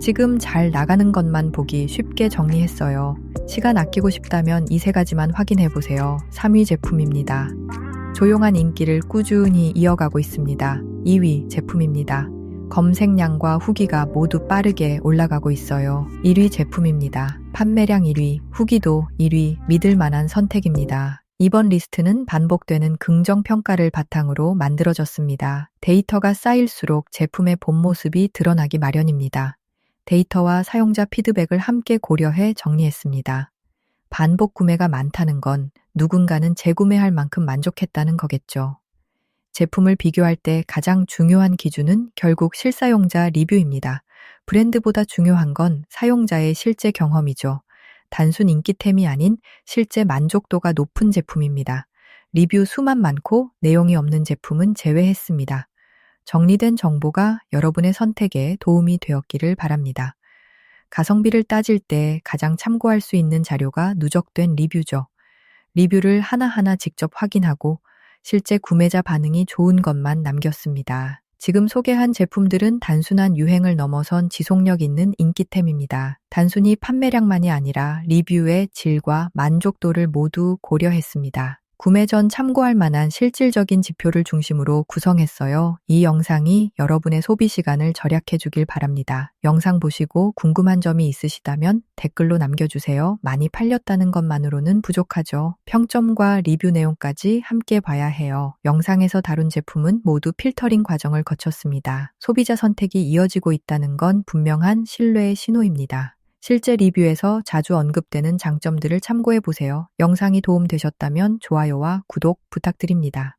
지금 잘 나가는 것만 보기 쉽게 정리했어요. 시간 아끼고 싶다면 이 세 가지만 확인해 보세요. 3위 제품입니다. 조용한 인기를 꾸준히 이어가고 있습니다. 2위 제품입니다. 검색량과 후기가 모두 빠르게 올라가고 있어요. 1위 제품입니다. 판매량 1위, 후기도 1위, 믿을 만한 선택입니다. 이번 리스트는 반복되는 긍정 평가를 바탕으로 만들어졌습니다. 데이터가 쌓일수록 제품의 본 모습이 드러나기 마련입니다. 데이터와 사용자 피드백을 함께 고려해 정리했습니다. 반복 구매가 많다는 건 누군가는 재구매할 만큼 만족했다는 거겠죠. 제품을 비교할 때 가장 중요한 기준은 결국 실사용자 리뷰입니다. 브랜드보다 중요한 건 사용자의 실제 경험이죠. 단순 인기템이 아닌 실제 만족도가 높은 제품입니다. 리뷰 수만 많고 내용이 없는 제품은 제외했습니다. 정리된 정보가 여러분의 선택에 도움이 되었기를 바랍니다. 가성비를 따질 때 가장 참고할 수 있는 자료가 누적된 리뷰죠. 리뷰를 하나하나 직접 확인하고 실제 구매자 반응이 좋은 것만 남겼습니다. 지금 소개한 제품들은 단순한 유행을 넘어선 지속력 있는 인기템입니다. 단순히 판매량만이 아니라 리뷰의 질과 만족도를 모두 고려했습니다. 구매 전 참고할 만한 실질적인 지표를 중심으로 구성했어요. 이 영상이 여러분의 소비 시간을 절약해 주길 바랍니다. 영상 보시고 궁금한 점이 있으시다면 댓글로 남겨주세요. 많이 팔렸다는 것만으로는 부족하죠. 평점과 리뷰 내용까지 함께 봐야 해요. 영상에서 다룬 제품은 모두 필터링 과정을 거쳤습니다. 소비자 선택이 이어지고 있다는 건 분명한 신뢰의 신호입니다. 실제 리뷰에서 자주 언급되는 장점들을 참고해 보세요. 영상이 도움되셨다면 좋아요와 구독 부탁드립니다.